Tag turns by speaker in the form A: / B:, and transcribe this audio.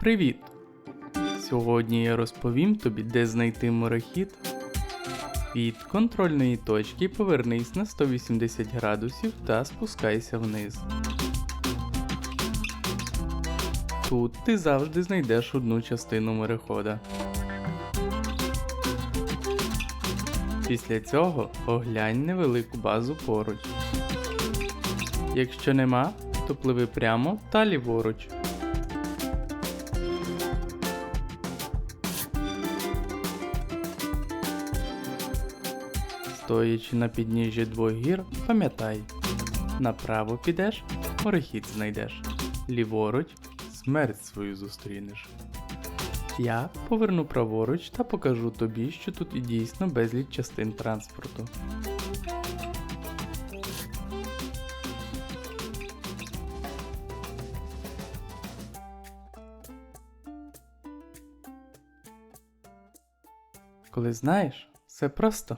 A: Привіт! Сьогодні я розповім тобі, де знайти морехід. Від контрольної точки повернись на 180 градусів та спускайся вниз. Тут ти завжди знайдеш одну частину морехода. Після цього оглянь невелику базу поруч. Якщо нема, то пливи прямо та ліворуч. Стоячи на підніжжі двох гір, пам'ятай, направо підеш, морехід знайдеш, ліворуч смерть свою зустрінеш. Я поверну праворуч та покажу тобі, що тут і дійсно безліч частин транспорту. Коли знаєш, все просто.